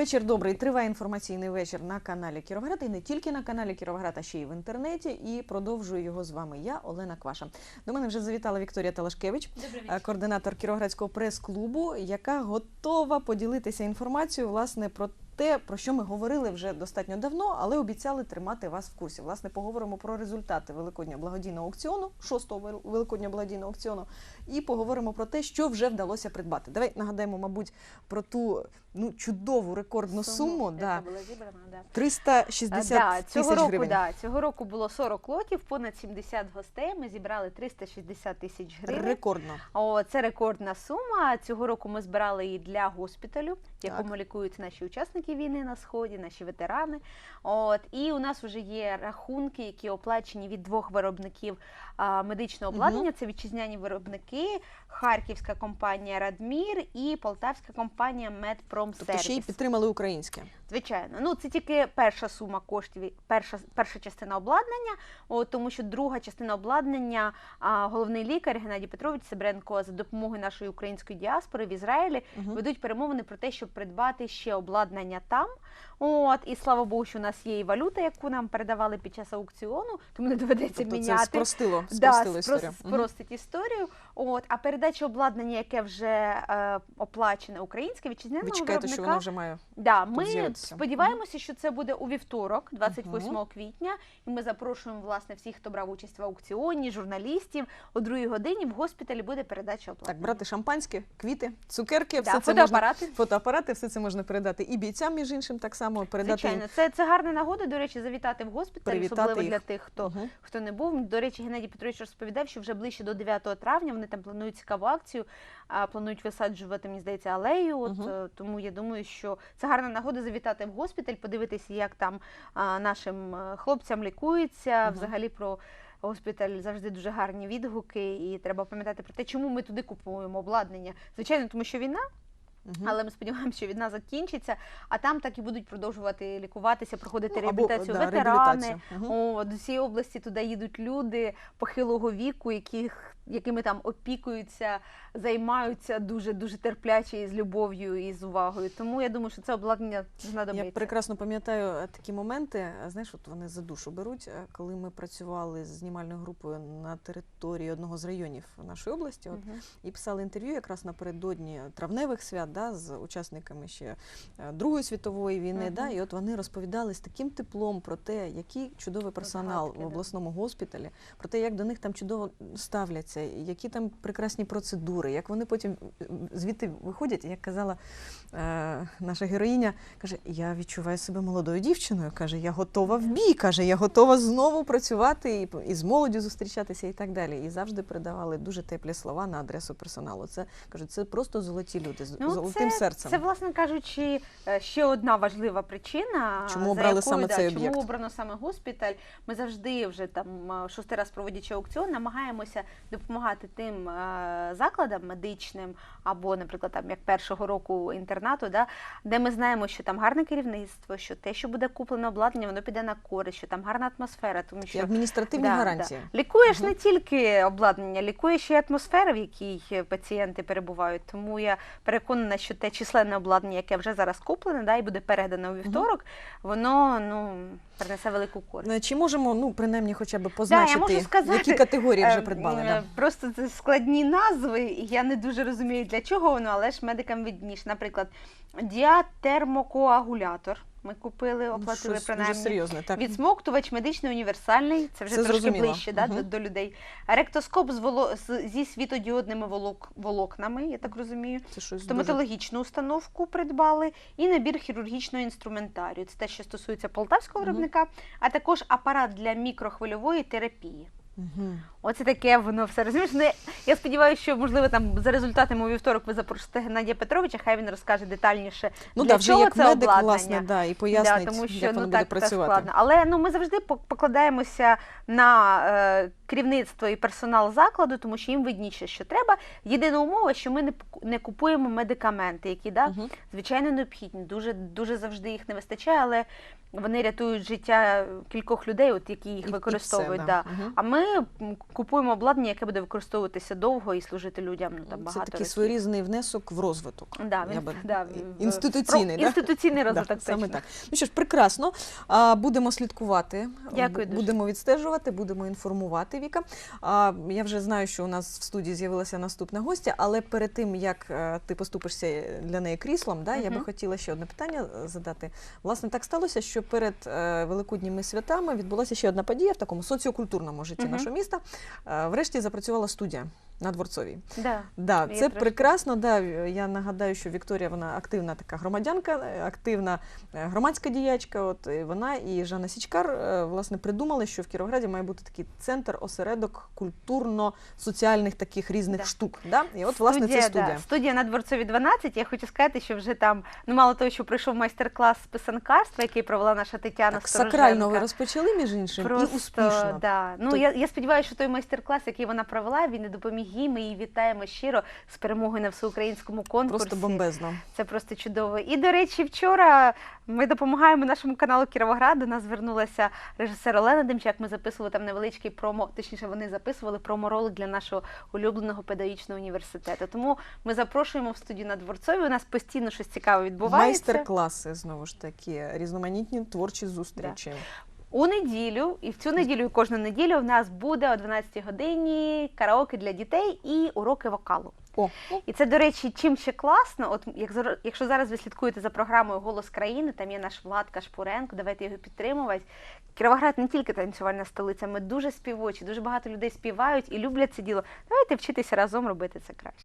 Вечір добрий. Триває інформаційний вечір на каналі Кіровоград і не тільки на каналі Кіровоград, а ще й в інтернеті. І продовжую його з вами. Я Олена Кваша. До мене вже завітала Вікторія Талашкевич, е, координатор Кіровоградського прес-клубу, яка готова поділитися інформацією власне про те, про що ми говорили вже достатньо давно, але обіцяли тримати вас в курсі. Власне, поговоримо про результати великоднього благодійного аукціону, шостого вел- великоднього благодійного аукціону, і поговоримо про те, що вже вдалося придбати. Давай нагадаємо, мабуть, про ту ну чудову рекордну суму. да, була зібрана, да. 360 да, тисяч цього року, гривень. да, цього року було 40 лотів, понад 70 гостей. Ми зібрали 360 тисяч гривень. Рекордно. О, це рекордна сума. Цього року ми збирали її для госпіталю, в якому лікуються наші учасники війни на сході, наші ветерани. От і у нас вже є рахунки, які оплачені від двох виробників а, медичного обладнання. Це вітчизняні виробники, харківська компанія Радмір і полтавська компанія Медпром Тобто ще й підтримали українське. Звичайно, ну це тільки перша сума коштів, перша перша частина обладнання. О, тому що друга частина обладнання, а, головний лікар Геннадій Петрович Себренко за допомогою нашої української діаспори в Ізраїлі Мгм. ведуть перемовини про те, щоб придбати ще обладнання там. От і слава Богу, що у нас є і валюта, яку нам передавали під час аукціону, тому не доведеться Тобто це міняти. спростило, Да, спростило спрос- історію. Спростить історію. От, а передача обладнання, яке вже е, оплачене українське вітчизняного Ви виробника. що воно вже має Да, ми з'явитися. сподіваємося, що це буде у вівторок, 28 Мгм. квітня. І ми запрошуємо власне всіх, хто брав участь в аукціоні, журналістів. О другій годині в госпіталі буде передача оплати. так брати шампанське, квіти, цукерки, да, все це можна фотоапарати. фотоапарати, все це можна передати і бійцям, між іншим, так само передати. Звичайно, це, це гарна нагода, до речі, завітати в госпіталь, Привітати особливо їх. для тих, хто Мгм. хто не був. До речі, Геннадій Петрович розповідав, що вже ближче до 9 травня вони там планують цікаву акцію, а планують висаджувати, мені здається, алею. От Мгм. е, тому я думаю, що це гарна нагода завітати в госпіталь, подивитися, як там нашим е, хлопцям лікується. Мгм. Взагалі про. Госпіталь завжди дуже гарні відгуки, і треба пам'ятати про те, чому ми туди купуємо обладнання. Звичайно, тому що війна, Мгм. але ми сподіваємося, що війна закінчиться, а там так і будуть продовжувати лікуватися, проходити Ну, або, реабілітацію да, ветерани. реабілітацію. Мгм. О, до цієї області туди їдуть люди похилого віку, яких якими там опікуються, займаються дуже дуже терпляче і з любов'ю і з увагою. Тому я думаю, що це обладнання Я знадобиться. прекрасно пам'ятаю е, такі моменти. е, Знаєш, от вони за душу беруть, е, коли ми працювали з знімальною групою на території одного з районів нашої області. От, Мгм. і писали інтерв'ю якраз напередодні травневих свят да, з учасниками ще Другої світової війни. Мгм. Да, і от вони розповідали з таким теплом про те, який чудовий персонал згадки, в да. обласному госпіталі, про те, як до них там чудово ставляться, які там прекрасні процедури, як вони потім звідти виходять. Як казала е, наша героїня, каже: Я відчуваю себе молодою дівчиною. каже, я готова в бій. каже, я готова знову працювати і, і з молоддю зустрічатися і так далі. І завжди передавали дуже теплі слова на адресу персоналу. Це кажуть, це просто золоті люди з Ну, золотим це, серцем. Це, власне кажучи, е, ще одна важлива причина, Чому обрали якою, саме да, цей чому об'єкт? обрано саме госпіталь. Ми завжди вже там е, шостий раз проводячи аукціон, намагаємося допомагати тим е, закладам медичним або, наприклад, там як першого року інтернату, да, де ми знаємо, що там гарне керівництво, що те, що буде куплено обладнання, воно піде на користь, що там гарна атмосфера, тому І що адміністративні Да, гарантії. Да. Лікуєш Мгм. не тільки обладнання, лікуєш ще й атмосфера, в якій пацієнти перебувають. Тому я переконана, що те численне обладнання, яке вже зараз куплене, да, і буде передане у вівторок, воно ну принесе велику користь. Е, Чи можемо, ну принаймні, хоча б я позначити, можу сказати, які категорії вже Е, придбали? е, Да. Просто це складні назви, і я не дуже розумію, для чого воно, але ж медикам відніше. Наприклад, діатермокоагулятор. Ми купили, оплатили Щось дуже серйозне. Так. Відсмоктувач медичний універсальний, це вже Це трошки зрозуміло. ближче да, Мгм. до, до людей. Ректоскоп з воло... з- зі світодіодними волок... волокнами, я так розумію. Це щось дуже... Стоматологічну установку придбали і набір хірургічного інструментарію. Це те, що стосується полтавського виробника, а також апарат для мікрохвильової терапії. Мгм. Оце таке воно все розумієш. Ну, я- сподіваюся, що можливо там за результатами у вівторок ви запросите Геннадія Петровича, хай він розкаже детальніше. Ну для да, вже чого як це медик, обладнання. власне, да, і пояснить, да, тому що як воно ну буде так, так працювати. складно. Але ну ми завжди пок- покладаємося на е, керівництво і персонал закладу, тому що їм видніше, що треба. Єдина умова, що ми не не купуємо медикаменти, які да, Мгм. звичайно необхідні. Дуже дуже завжди їх не вистачає, але вони рятують життя кількох людей, от які їх І- і використовують. все, да. да. Мгм. А ми м, купуємо обладнання, яке буде використовуватися довго і служити людям ну, там, Це такий років. своєрізний внесок в розвиток. Да, Я він, би- да, інституційний, про- да? інституційний розвиток. Да, саме так. Ну що ж, прекрасно. А, будемо слідкувати. Дякую дуже. Будемо відстежувати, будемо інформувати Віка. А, я вже знаю, що у нас в студії з'явилася наступна гостя, але перед тим як е, ти поступишся для неї кріслом, да, я би хотіла ще одне питання е, задати. Власне, так сталося, що перед е, великодніми святами відбулася ще одна подія в такому соціокультурному житті Мгм. Нашого міста. Е, врешті запрацювала студія на Дворцовій. Да. Да, це трошки. прекрасно. Да. Я нагадаю, що Вікторія вона активна така громадянка, е, активна е, громадська діячка. От і вона і Жанна Січкар власне придумали, що в Кіровограді має бути такий центр, осередок культурно-соціальних таких різних Да. штук. Да? І от власне це студія. Да. Студія на Дворцові 12. Я хочу сказати, що вже там, ну мало того, що пройшов майстер-клас з писанкарства, який провела наша Тетяна Так, Стороженка. сакрально ви розпочали між іншим Просто, і успішно. Да. Ну, я, я сподіваюся, що той майстер-клас, який вона провела, він і допоміг їй. Ми її вітаємо щиро з перемогою на всеукраїнському конкурсі. Просто бомбезно. Це просто чудово. І до речі, вчора ми допомагаємо нашому каналу Кіровоград. До нас звернулася режисер Олена Демчак. Ми записували там невеличкий промо, точніше, вони записували промо-ролик для нашого улюбленого педагогічного університету. Тому ми запрошуємо в студію на дворцові. У нас постійно щось цікаве відбувається. Майстер-класи знову ж таки, різноманітні творчі зустрічі. У неділю, і в цю неділю, і кожну неділю в нас буде о 12 годині караоке для дітей і уроки вокалу. О, І це, до речі, чим ще класно, от як зар- якщо зараз ви слідкуєте за програмою Голос країни, там є наш Влад Кашпуренко, давайте його підтримувати. Кіровоград не тільки танцювальна столиця, ми дуже співочі, дуже багато людей співають і люблять це діло. Давайте вчитися разом робити це краще.